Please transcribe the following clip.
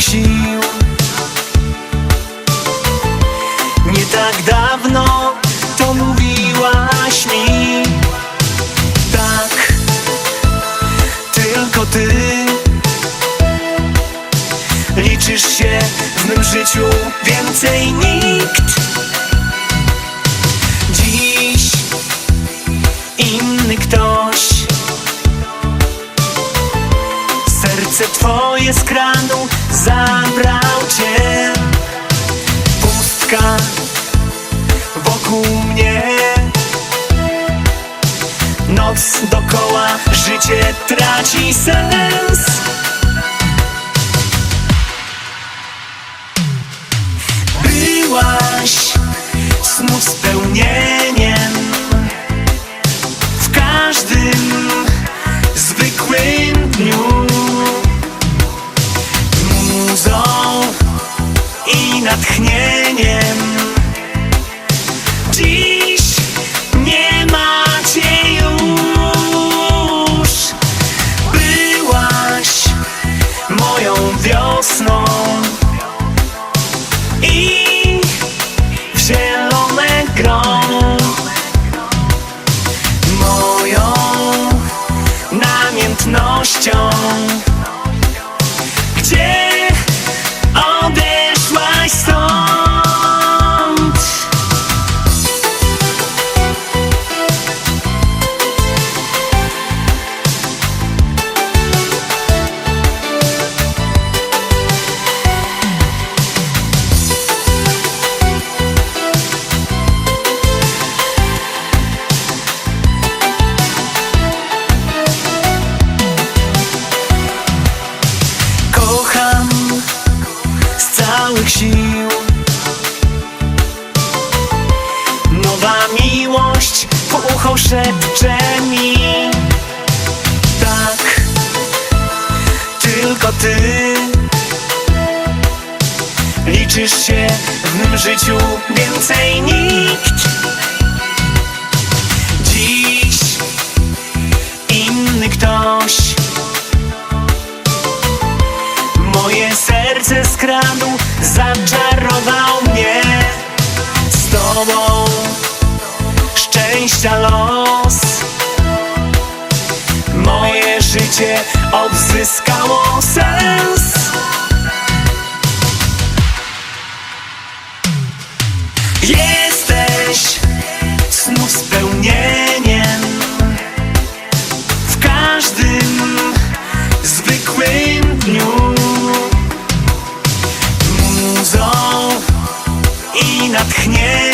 sił. Nie tak dawno to mówiłaś mi. Tak, tylko ty. Liczysz się w mym życiu więcej nikt. Dziś inny ktoś. Serce twoje z kranu życie traci sens. Byłaś znów spełnieniem W każdym zwykłym dniu. Muzą i natchnieniem w ucho szepcze mi Tak, tylko ty. Liczysz się w mym życiu więcej nikt. Dziś inny ktoś. Moje serce skradł, zaczarował mnie szczęścia los. Moje życie odzyskało sens. Jesteś znów spełnieniem. W każdym zwykłym dniu. Muzą i natchnieniem